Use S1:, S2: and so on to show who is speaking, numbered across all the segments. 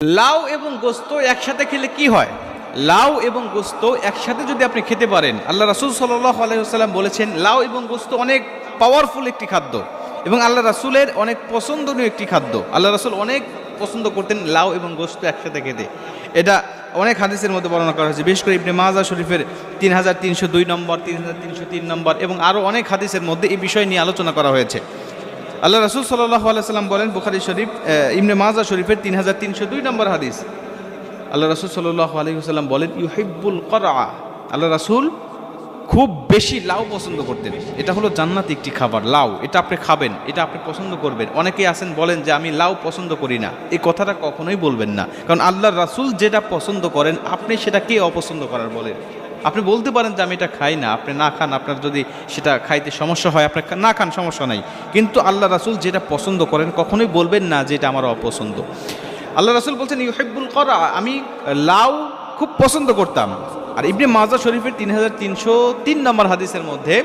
S1: লাউ এবং গোস্ত একসাথে খেলে কি হয়? লাউ এবং গোস্ত একসাথে যদি আপনি খেতে পারেন, আল্লাহ রাসুল সাল্লাহ আলহিহাল্লাম বলেছেন, লাউ এবং গোস্ত অনেক পাওয়ারফুল একটি খাদ্য এবং আল্লাহ রাসুলের অনেক পছন্দনীয় একটি খাদ্য। আল্লাহ রাসুল অনেক পছন্দ করতেন লাউ এবং গোস্ত একসাথে খেতে। এটা অনেক হাদিসের মধ্যে বর্ণনা করা হয়েছে। বিশেষ করে ইবনে মাজা শরীফের তিন হাজার তিনশো দুই নম্বর, তিন হাজার তিনশো তিন নম্বর এবং আরও অনেক হাদিসের মধ্যে এই বিষয় নিয়ে আলোচনা করা হয়েছে। আল্লাহ রাসুল সাল্লাহ আলাইসাল্লাম বলেন বুখারি শরীফ ইমনে মাজা শরীফের তিন হাজার তিনশো দুই নম্বর হাদিস। আল্লাহ রাসুল সাল্লাহ আলহিহাল্লাম বলেন, ইউহিব্বুল করা আল্লাহ রাসুল খুব বেশি লাউ পছন্দ করতেন। এটা হলো জান্নাত একটি খাবার, লাউ। এটা আপনি খাবেন, এটা আপনি পছন্দ করবেন। অনেকেই আছেন বলেন যে, আমি লাউ পছন্দ করি না। এই কথাটা কখনোই বলবেন না। কারণ আল্লাহ রাসুল যেটা পছন্দ করেন, আপনি সেটা কে অপছন্দ করার বলেন? আপনি বলতে পারেন যে আমি এটা খাই না, আপনি না খান, আপনার যদি সেটা খাইতে সমস্যা হয়, আপনার না খান সমস্যা নাই। কিন্তু আল্লাহ রাসুল যেটা পছন্দ করেন, কখনোই বলবেন না যে এটা আমার অপছন্দ। আল্লাহ রাসুল বলছেন, ইউহেব্বুল করা আমি লাউ খুব পছন্দ করতাম। আর ইবনে মাজা শরীফের তিন হাজার তিনশো তিন নম্বর হাদিসের মধ্যে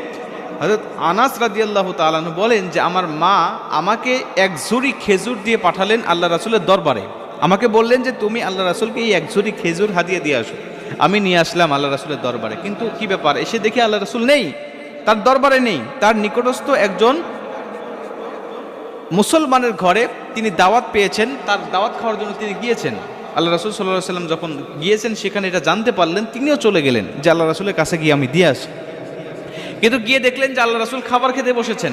S1: হজরত আনাস রাদিয়াল্লাহ তালানু বলেন যে, আমার মা আমাকে এক ঝুড়ি খেজুর দিয়ে পাঠালেন আল্লাহ রাসুলের দরবারে। আমাকে বললেন যে, তুমি আল্লাহ রাসুলকে এই এক ঝুড়ি খেজুর হাতিয়ে দিয়ে আসো। আমি নিয়ে আসলাম আল্লাহ রাসুলের দরবারে। কিন্তু কি ব্যাপার? এসে দেখি আল্লাহ রাসুল নেই। তার দরবারে নেই। তার নিকটস্থ একজন মুসলমানের ঘরে তিনি দাওয়াত পেয়েছেন। তার দাওয়াত খাওয়ার জন্য তিনি গিয়েছেন। আল্লাহ রাসুল সাল্লাহ সাল্লাম যখন গিয়েছেন, সেখানে এটা জানতে পারলেন, তিনিও চলে গেলেন যে আল্লাহ রাসুলের কাছে গিয়ে আমি দিয়ে আসি। কিন্তু গিয়ে দেখলেন যে আল্লাহ রাসুল খাবার খেতে বসেছেন।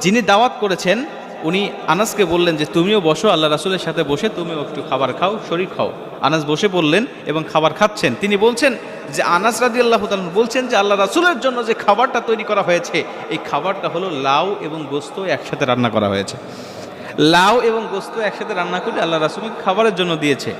S1: যিনি দাওয়াত করেছেন, উনি আনাসকে বললেন যে, তুমিও বসো, আল্লাহ রাসুলের সাথে বসে তুমিও একটু খাবার খাও, শরীর খাও। আনাস বসে পড়লেন এবং খাবার খাচ্ছেন। তিনি বলছেন যে, আনাস রাজি আল্লাহ বলছেন যে, আল্লাহ রাসুলের জন্য যে খাবারটা তৈরি করা হয়েছে, এই খাবারটা হলো লাউ এবং গোস্ত একসাথে রান্না করা হয়েছে। লাউ এবং গোস্ত একসাথে রান্না করে আল্লাহ রাসুলকে খাবারের জন্য দিয়েছে।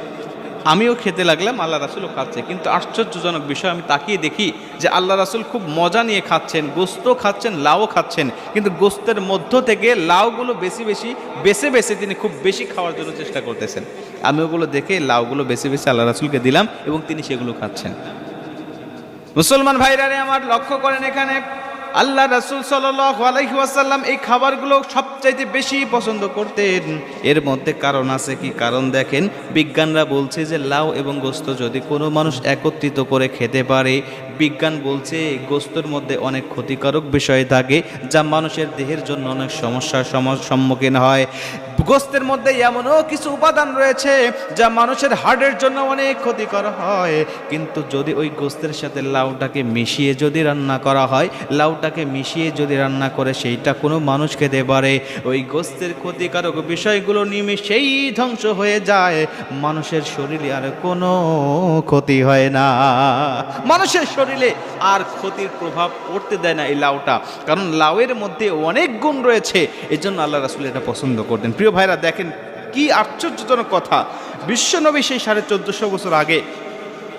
S1: আমিও খেতে লাগলাম, আল্লাহ রাসুলও খাচ্ছে। কিন্তু আশ্চর্যজনক বিষয়, আমি তাকিয়ে দেখি যে আল্লাহ রাসুল খুব মজা নিয়ে খাচ্ছেন, গোস্ত খাচ্ছেন লাউ খাচ্ছেন। কিন্তু গোস্তের মধ্য থেকে লাউগুলো বেশি বেশি বেছে বেছে তিনি খুব বেশি খাওয়ার জন্য চেষ্টা করতেছেন। আমি ওগুলো দেখে লাউগুলো বেছে বেছে আল্লাহ রাসুলকে দিলাম এবং তিনি সেগুলো খাচ্ছেন। মুসলমান ভাইরারে আমার লক্ষ্য করেন এখানে আল্লাহ রাসুল সাল্লাসাল্লাম এই খাবারগুলো সবচাইতে বেশি পছন্দ করতেন। এর মধ্যে কারণ আছে কি? কারণ দেখেন, বিজ্ঞানরা বলছে যে লাউ এবং গোস্ত যদি কোনো মানুষ একত্রিত করে খেতে পারে, বিজ্ঞান বলছে গোস্তর মধ্যে অনেক ক্ষতিকারক বিষয় থাকে যা মানুষের দেহের জন্য অনেক সমস্যার সম্মুখীন হয়। গোস্তের মধ্যে এমনও কিছু উপাদান রয়েছে যা মানুষের হার্টের জন্য অনেক ক্ষতিকর হয়। কিন্তু যদি ওই গোস্তের সাথে লাউটাকে মিশিয়ে যদি রান্না করা হয়, লাউটাকে মিশিয়ে যদি রান্না করে, সেইটা কোনো মানুষ খেতে পারে। ওই গোস্তের ক্ষতিকারক বিষয়গুলো নিমিশেই ধ্বংস হয়ে যায়। মানুষের শরীরে আর কোনো ক্ষতি হয় না। মানুষের শরীরে আর ক্ষতির প্রভাব পড়তে দেয় না এই লাউটা। কারণ লাউয়ের মধ্যে অনেক গুণ রয়েছে। এই জন্য আল্লাহ রাসুল এটা পছন্দ করতেন। প্রিয় ভাইরা দেখেন কি আশ্চর্যজনক কথা। বিশ্বনবী সেই সাড়ে চোদ্দশো বছর আগে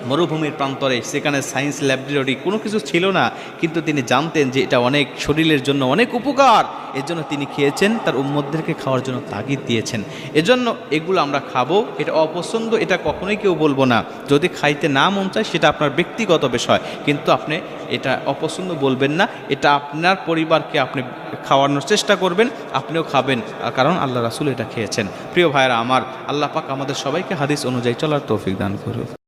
S1: মরুভূমির প্রান্তরে, সেখানে সায়েন্স ল্যাবরেটরি কোনো কিছু ছিল না, কিন্তু তিনি জানতেন যে এটা অনেক শরীরের জন্য অনেক উপকার। এর জন্য তিনি খেয়েছেন, তার উম্মদদেরকে খাওয়ার জন্য তাগিদ দিয়েছেন। এজন্য এগুলো আমরা খাব, এটা অপছন্দ, এটা কখনোই কেউ বলব না। যদি খাইতে না মন চায়, সেটা আপনার ব্যক্তিগত বিষয়, কিন্তু আপনি এটা অপছন্দ বলবেন না, এটা আপনার পরিবারকে আপনি খাওয়ানোর চেষ্টা করবেন, আপনিও খাবেন কারণ আল্লাহ রাসুল এটা খেয়েছেন। প্রিয় ভাইরা আমার, আল্লাহ পাক আমাদের সবাইকে হাদিস অনুযায়ী চলার তৌফিক দান করুন